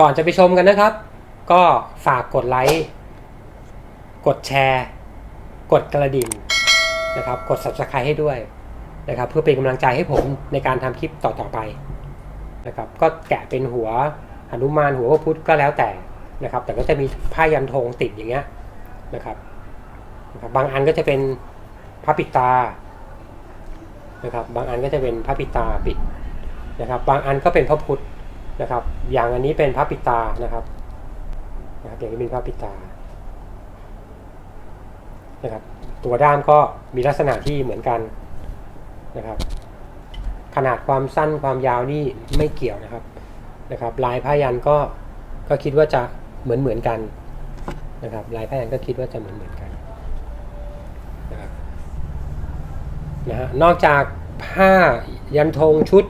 ก่อนจะไปชมกันนะครับ ก็ฝากกดไลค์กดแชร์ กดกระดิ่งนะครับ กด subscribe ให้ด้วยนะครับ เพื่อเป็นกำลังใจให้ผมในการทำคลิปต่อๆไปนะครับก็แกะเป็นหัวหนุมานหัวพระพุทธก็แล้วแต่นะครับ แต่ก็จะมีผ้ายันธงติดอย่างเงี้ยนะครับนะครับ บางอันก็จะเป็นพระปิดตานะครับ บางอันก็จะเป็นพระปิดตาปิดนะครับ บางอันก็เป็นพระพุทธ นะครับ อย่างอันนี้เป็นพระปิตานะครับนะครับอย่างนี้เป็นพระปิตานะครับตัวด้ามก็มีลักษณะที่เหมือนกันนะครับ ขนาดความสั้นความยาวนี่ไม่เกี่ยวนะครับนะครับ ลายผ้ายันก็ก็คิดว่าจะเหมือนเหมือนกันนะครับ ลายผ้ายันก็คิดว่าจะเหมือนเหมือนกันนะครับนะฮะนอกจากผ้ายันธงชุด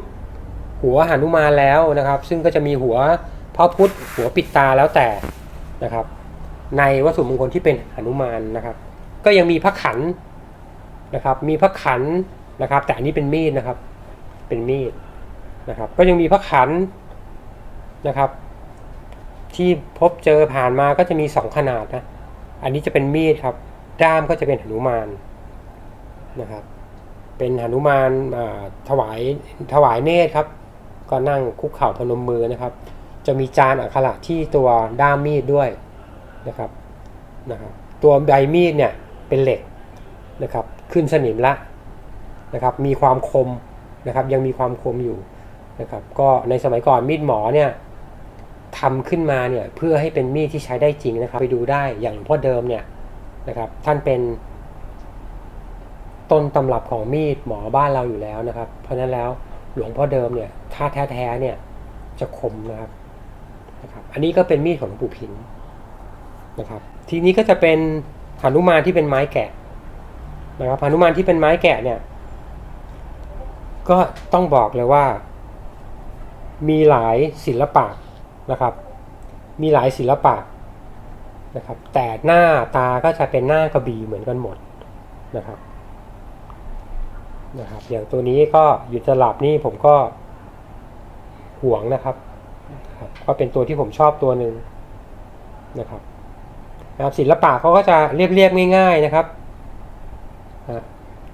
หัวหนุมานแล้วนะครับ ซึ่งก็จะมีหัวพ่อพุธหัวปิดตาแล้วแต่นะครับ ในวัตถุมงคลที่เป็นหนุมานนะครับ ก็ยังมีพระขันนะครับ มีพระขันนะครับ แต่อันนี้เป็นมีดนะครับ เป็นมีดนะครับ ก็ยังมีพระขันนะครับ ที่พบเจอผ่านมาก็จะมีสองขนาดนะอันนี้จะเป็นมีดครับ ด้ามก็จะเป็นหนุมานนะครับ เป็นหนุมานถวายถวายเนตรครับ ก็นั่งคุกเข่าพนมมือนะครับ จะมีจานอักขระที่ตัวด้ามมีดด้วยนะครับนะครับ ตัวใบมีดเนี่ยเป็นเหล็กนะครับ ขึ้นสนิมละนะครับ มีความคมนะครับ ยังมีความคมอยู่นะครับ ก็ในสมัยก่อนมีดหมอเนี่ยทำขึ้นมาเนี่ยเพื่อให้เป็นมีดที่ใช้ได้จริงนะครับ ไปดูได้อย่างหลวงพ่อเดิมเนี่ยนะครับท่านเป็นต้นตำรับของมีดหมอบ้านเราอยู่แล้วนะครับ เพราะนั้นแล้วหลวงพ่อเดิมเนี่ย ถ้าแท้ๆเนี่ย จะคมนะครับนะครับ อันนี้ก็เป็นมีดของหลวงปู่พินนะครับ ทีนี้ก็จะเป็นหนุมานที่เป็นไม้แกะนะครับหนุมานที่เป็นไม้แกะเนี่ย ก็ต้องบอกเลยว่า มีหลายศิลปะนะครับ มีหลายศิลปะนะครับ แต่หน้าตาก็จะเป็นหน้ากระบี่เหมือนกันหมดนะครับนะครับอย่างตัวนี้ก็หยุดจะหลับนี่ผมก็ ห่วงนะครับครับก็เป็นตัวที่ผมชอบตัวหนึ่งนะครับนะครับศิลปะเขาก็จะเรียบๆง่าย ๆนะครับ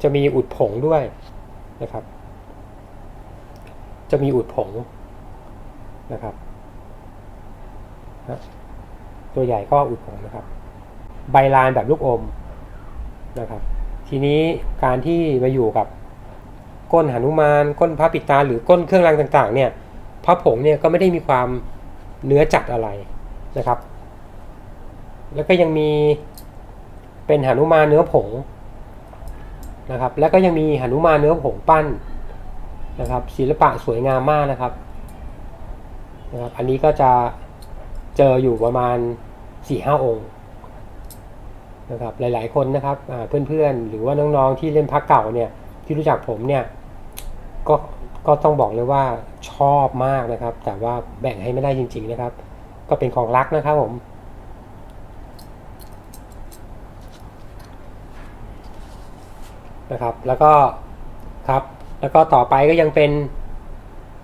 จะมีอุดผงด้วยนะครับ จะมีอุดผงนะครับนะตัวใหญ่ก็อุดผงนะครับ ใบลานแบบลูกอมนะครับ ทีนี้การที่มาอยู่กับก้นหนุมาน ก้นพระปิตาหรือก้นเครื่องรางต่าง ๆ เนี่ย พระผงเนี่ยก็ไม่ได้มีความเนื้อจัดอะไรนะครับ แล้วก็ยังมีเป็นหนุมานเนื้อผงนะครับ แล้วก็ยังมีหนุมานเนื้อผงปั้นนะครับ ศิลปะสวยงามมากนะครับนะครับ อันนี้ก็จะเจออยู่ประมาณ4ี่ห้าองค์นะครับ หลายๆคนนะครับเพื่อนๆ หรือว่าน้องๆที่เล่นพักเก่าเนี่ยที่รู้จักผมเนี่ยก็ ก็ต้องบอกเลยว่าชอบมากนะครับ แต่ว่าแบ่งให้ไม่ได้จริง ๆนะครับ ก็เป็นของรักนะครับผมนะครับ แล้วก็ครับ แล้วก็ต่อไปก็ยังเป็น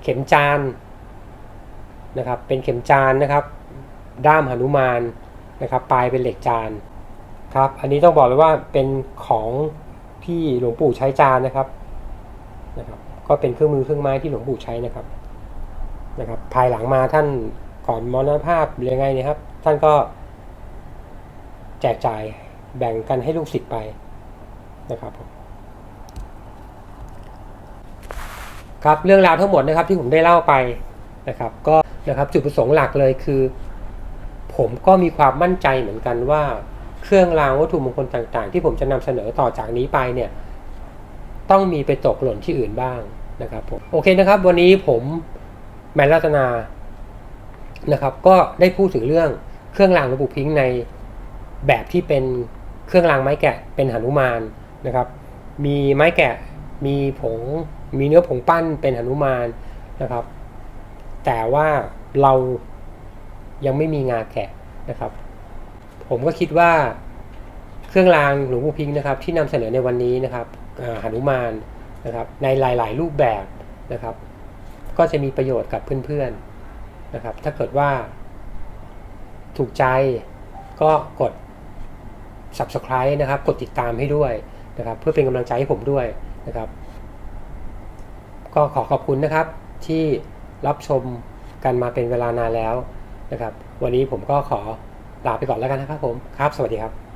เข็มจานนะครับ เป็นเข็มจานนะครับ ด้ามหนุมานนะครับ ปลายเป็นเหล็กจานครับ อันนี้ต้องบอกเลยว่าเป็นของที่หลวงปู่ใช้จานนะครับนะครับ ก็เป็นเครื่องมือเครื่องไม้ที่หลวงปู่ใช้นะครับนะครับ ภายหลังมาท่านก่อนมรณภาพหรือยังไงเนี่ยครับ ท่านก็แจกจ่ายแบ่งกันให้ลูกศิษย์ไปนะครับครับเรื่องราวทั้งหมดนะครับที่ผมได้เล่าไปนะครับ ก็นะครับจุดประสงค์หลักเลยคือ ผมก็มีความมั่นใจเหมือนกันว่าเครื่องรางวัตถุมงคลต่างๆ ที่ผมจะนำเสนอต่อจากนี้ไปเนี่ย ต้องมีไปตกหล่นที่อื่นบ้าง นะครับผมโอเคนะครับ วันนี้ผมแมนรัตนานะครับ ก็ได้พูดถึงเรื่องเครื่องรางหลวงปู่พิงค์ในแบบที่เป็นเครื่องรางไม้แกะเป็นหนุมานนะครับ มีไม้แกะมีผงมีเนื้อผงปั้นเป็นหนุมานนะครับ แต่ว่าเรายังไม่มีงาแกะนะครับ ผมก็คิดว่าเครื่องรางหลวงปู่พิงค์นะครับ ที่นำเสนอในวันนี้นะครับหนุมาน นะครับในหลายๆ รูปแบบนะครับ ก็จะมีประโยชน์กับเพื่อนๆนะครับ ถ้าเกิดว่า ถูกใจก็กด subscribe นะครับ กดติดตามให้ด้วยนะครับ เพื่อเป็นกำลังใจให้ผมด้วยนะครับ ก็ขอขอบคุณนะครับที่รับชมกันมาเป็นเวลานานแล้วนะครับ วันนี้ผมก็ขอลาไปก่อนแล้วกันนะครับผมครับ สวัสดีครับ